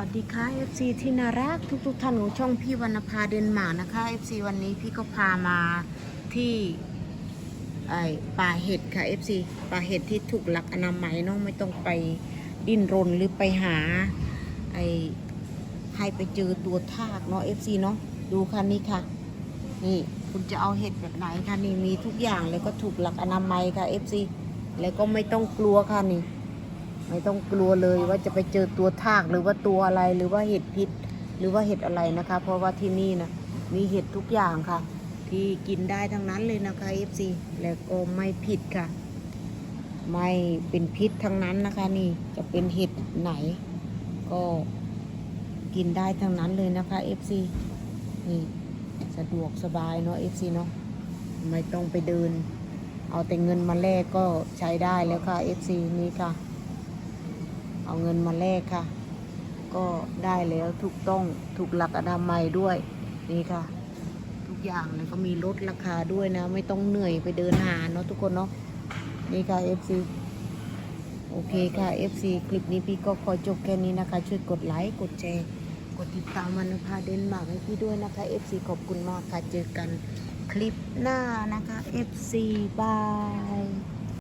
วัสดีค่ะ FC ที่น่ารักทุกๆท่านของช่องพี่วรรณภาเดนมาร์กนะคะ FC วันนี้พี่ก็พามาที่ไอป่าเห็ดค่ะ FC ป่าเห็ดที่ถูกหลักอนามัยเน้องไม่ต้องไปดิ้นรนหรือไปหาไอให้ไปเจอตัวทากเนาะ FC เนาะดูค่ะนี่ค่ะ นี่คุณจะเอาเห็ดแบบไหนคะนี่มีทุกอย่างเลยก็ถูกหลักอนามัยค่ะ FC แล้วก็ไม่ต้องกลัวค่ะนี่ ไม่ต้องกลัวเลยว่าจะไปเจอตัวทากหรือว่าตัวอะไรหรือว่าเห็ดพิษ หรือว่าเห็ดอะไรนะคะ เพราะว่าที่นี่นะมีเห็ดทุกอย่างค่ะ ที่กินได้ทั้งนั้นเลยนะคะ FC แล้วก็ไม่ผิดค่ะ ไม่เป็นพิษทั้งนั้นนะคะ นี่จะเป็นเห็ดไหน ก็กินได้ทั้งนั้นเลยนะคะ FC นี่สะดวกสบายเนาะ FC เนาะไม่ต้องไปเดิน เอาแต่เงินมาแลกก็ใช้ได้แล้วค่ะ FC นี่ค่ะ เอาเงินมาแลกค่ะ ก็ได้แล้วถูกต้องถูกหลักอนามัยด้วยนี่ค่ะ ทุกอย่างเลยก็มีลดราคาด้วยนะ ไม่ต้องเหนื่อยไปเดินหาเนาะทุกคนเนาะนี่ค่ะ FC โอเคค่ะ FC คลิปนี้พี่ก็ขอจบแค่นี้นะคะ ช่วยกดไลค์กดแชร์กดติดตามมันพาเดนมาร์กให้พี่ด้วยนะคะ FC ขอบคุณมากค่ะ เจอกันคลิปหน้านะคะ FC บาย